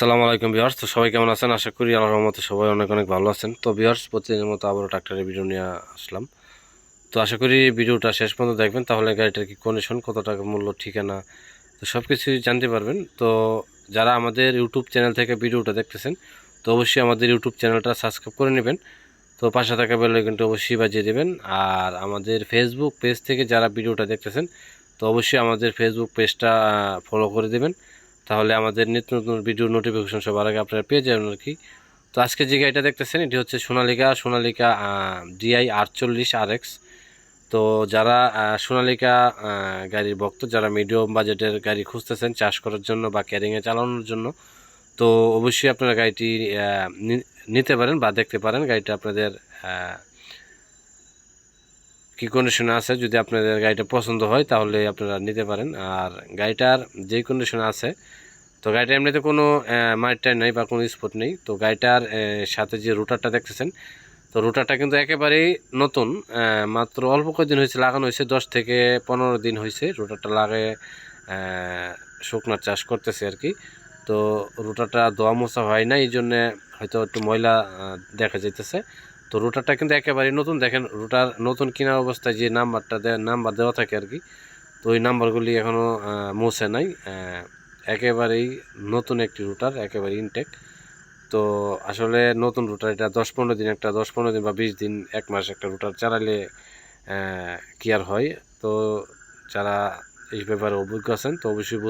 আসসালামু আলাইকুম বিহার্স তো সবাই কেমন আছেন? আশা করি আল্লাহর রহমতে সবাই অনেক অনেক ভালো আছেন। তো বিহার্স প্রতিদিনের মতো আবারও ট্রাক্টরের ভিডিও নিয়ে আসলাম। তো আশা করি ভিডিওটা শেষ পর্যন্ত দেখবেন। তাহলে গাড়িটার কি কন্ডিশন কত টাকা মূল্য, ঠিকানা, তো সব কিছুই জানতে পারবেন। তো যারা আমাদের ইউটিউব চ্যানেল থেকে ভিডিওটা দেখতেছেন, তো অবশ্যই আমাদের ইউটিউব চ্যানেলটা সাবস্ক্রাইব করে নেবেন। তো পাশে থাকা বেল কিন্তু অবশ্যই বাজিয়ে দেবেন। আর আমাদের ফেসবুক পেজ থেকে যারা ভিডিওটা দেখতেছেন, তো অবশ্যই আমাদের ফেসবুক পেজটা ফলো করে দেবেন। তাহলে আমাদের নিত্য নতুন ভিডিও নোটিফিকেশন সবার আগে আপনারা পেয়ে যাবেন আর কি। তো আজকে যে গাড়িটা দেখতেছেন, এটি হচ্ছে সোনালিকা সোনালিকা ডিআই আটচল্লিশ আর এক্স তো যারা সোনালিকা গাড়ির ভক্ত, যারা মিডিয়াম বাজেটের গাড়ি খুঁজতেছেন, চাষ করার জন্য বা ক্যারিংয়ে চালানোর জন্য, তো অবশ্যই আপনারা গাড়িটি নিতে পারেন বা দেখতে পারেন। গাড়িটা আপনাদের কি কন্ডিশনে আছে? যদি আপনাদের গাড়িটা পছন্দ হয়, তাহলে আপনারা নিতে পারেন। আর গাড়িটার যে কন্ডিশনে আছে, তো গাড়িটা এমনিতে কোনো মাইটার নেই বা কোনো স্পট নেই। তো গাড়িটার সাথে যে রুটারটা দেখতেছেন, তো রুটারটা কিন্তু একেবারেই নতুন মাত্র অল্প কয়েকদিন হয়েছে, লাগানো হয়েছে, দশ থেকে পনেরো দিন হয়েছে। রুটারটা লাগে শুকনার চাষ করতেছে আর কি। তো রুটারটা দোয়া মোছা হয় না এই জন্যে হয়তো একটু ময়লা দেখা যাইতেছে। তো রুটারটা কিন্তু একেবারেই নতুন। দেখেন রুটার নতুন কেনার অবস্থায় যে নাম্বারটা দেয় নাম্বার দেওয়া থাকে আর কি, তো ওই নাম্বারগুলি এখনও মুছে নাই। একেবারেই নতুন একটি রুটার একেবারে ইনটেক তো আসলে নতুন রুটার এটা দশ পনেরো দিন, একটা দশ পনেরো দিন বা বিশ দিন, এক মাস একটা রুটার চালালে কি আর হয়? তো যারা এই ব্যাপারে অভিজ্ঞ আছেন, তো অবশ্যই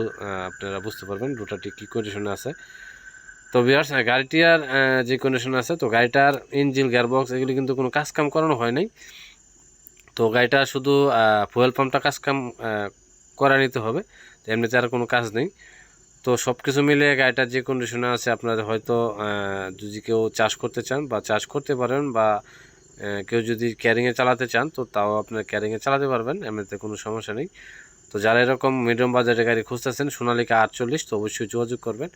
আপনারা বুঝতে পারবেন রুটারটি কী কন্ডিশনে আছে। তো বিয়ার্স আহ, যে কন্ডিশন আছে তো গাড়িটার ইঞ্জিন গিয়ারবক্স এগুলি কিন্তু কোনো কাজ কাম করানো হয় নাই। তো গাড়িটা শুধু ফুয়েল পাম্পটা কাজ কাম করা নিতে হবে। তো এমনিতে আর কোনো কাজ নেই। তো সব কিছু মিলে গাড়িটার যে কন্ডিশনে আছে আপনাদের হয়তো যদি কেউ চাষ করতে চান বা চাষ করতে পারেন বা কেউ যদি ক্যারিংয়ে চালাতে চান তো তাও আপনার ক্যারিংয়ে চালাতে পারবেন এমনিতে কোনো সমস্যা নেই। তো যারা এরকম মিডিয়াম বাজারের গাড়ি খুঁজতেছেন সোনালিকা আটচল্লিশ তো অবশ্যই যোগাযোগ করবেন।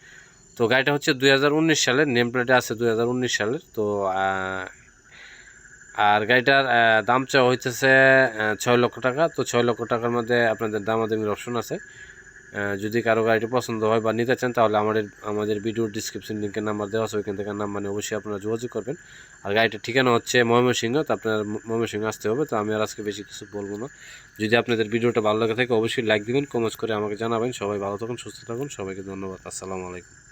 তো গাড়িটা হচ্ছে দুই হাজার উনিশ সালের, নেম প্লেটে আছে দু হাজার উনিশ সালের। তো আর গাড়িটার দাম চাওয়া হইতেছে ছয় লক্ষ টাকা। তো ছয় লক্ষ টাকার মধ্যে আপনাদের দামাদামির অপশন আছে। যদি কারও গাড়িটি পছন্দ হয় বা নিতে চান, তাহলে আমাদের আমাদের ভিডিও ডিসক্রিপশন লিঙ্কের নাম্বার দেওয়া আছে। ওইখান থেকে নাম্বার নিয়ে অবশ্যই আপনারা যোগাযোগ করবেন। আর গাড়িটার ঠিকানা হচ্ছে ময়মনসিংহ, তো আপনার ময়মনসিংহ আসতে হবে। তো আমি আর আজকে বেশি কিছু বলব না। যদি আপনাদের ভিডিওটা ভালো লাগে থাকে, অবশ্যই লাইক দিবেন কমেন্টস করে আমাকে জানাবেন। সবাই ভালো থাকুন, সুস্থ থাকুন। সবাইকে ধন্যবাদ। আসসালামু আলাইকুম।